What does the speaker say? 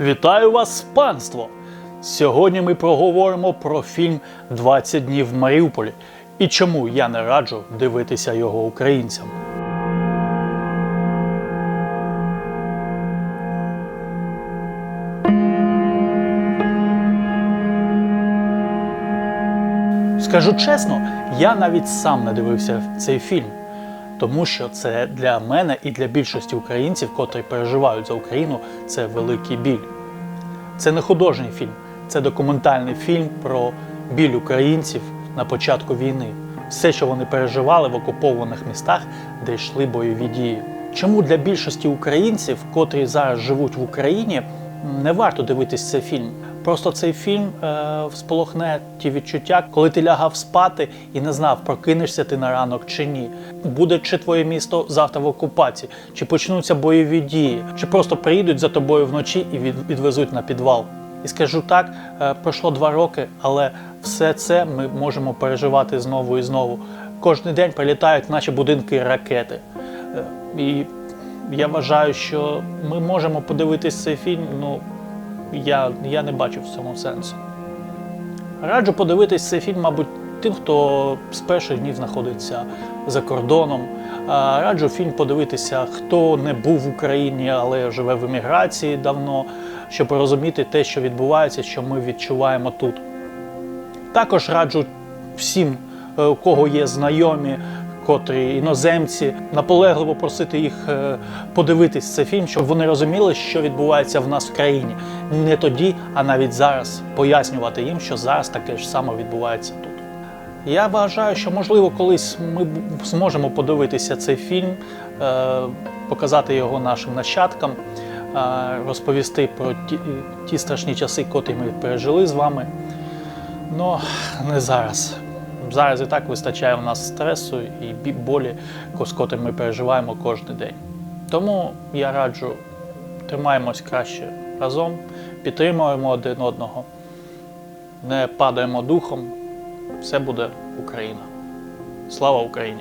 Вітаю вас, панство! Сьогодні ми проговоримо про фільм «20 днів в Маріуполі і чому я не раджу дивитися його українцям. Скажу чесно, я навіть сам не дивився цей фільм, тому що це для мене і для більшості українців, котрі переживають за Україну, це великий біль. Це не художній фільм, це документальний фільм про біль українців на початку війни. Все, що вони переживали в окупованих містах, де йшли бойові дії. Чому для більшості українців, котрі зараз живуть в Україні, не варто дивитись цей фільм? Просто цей фільм е, сполохне ті відчуття, коли ти лягав спати і не знав, прокинешся ти на ранок чи ні. Буде чи твоє місто завтра в окупації, чи почнуться бойові дії, чи просто приїдуть за тобою вночі і відвезуть на підвал. І скажу так, е, пройшло два роки, але все це ми можемо переживати знову і знову. Кожен день прилітають наші будинки ракети. Е, І я вважаю, що ми можемо подивитись цей фільм. Ну я, я не бачу в цьому сенсу. Раджу подивитись цей фільм, мабуть, тим, хто з перших днів знаходиться за кордоном. Раджу фільм подивитися, хто не був в Україні, але живе в еміграції давно, щоб розуміти те, що відбувається, що ми відчуваємо тут. Також раджу всім, е, у кого є знайомі, котрі іноземці, наполегливо просити їх е, подивитись цей фільм, щоб вони розуміли, що відбувається в нас в країні. Не тоді, а навіть зараз пояснювати їм, що зараз таке ж саме відбувається тут. Я вважаю, що можливо колись ми зможемо подивитися цей фільм, е, показати його нашим нащадкам, е, розповісти про ті, ті страшні часи, котрі ми пережили з вами. Ну, не зараз. Зараз і так вистачає в нас стресу і болі, з котрим ми переживаємо кожен день. Тому я раджу тримаємось краще разом, підтримуємо один одного, не падаємо духом. Все буде Україна. Слава Україні!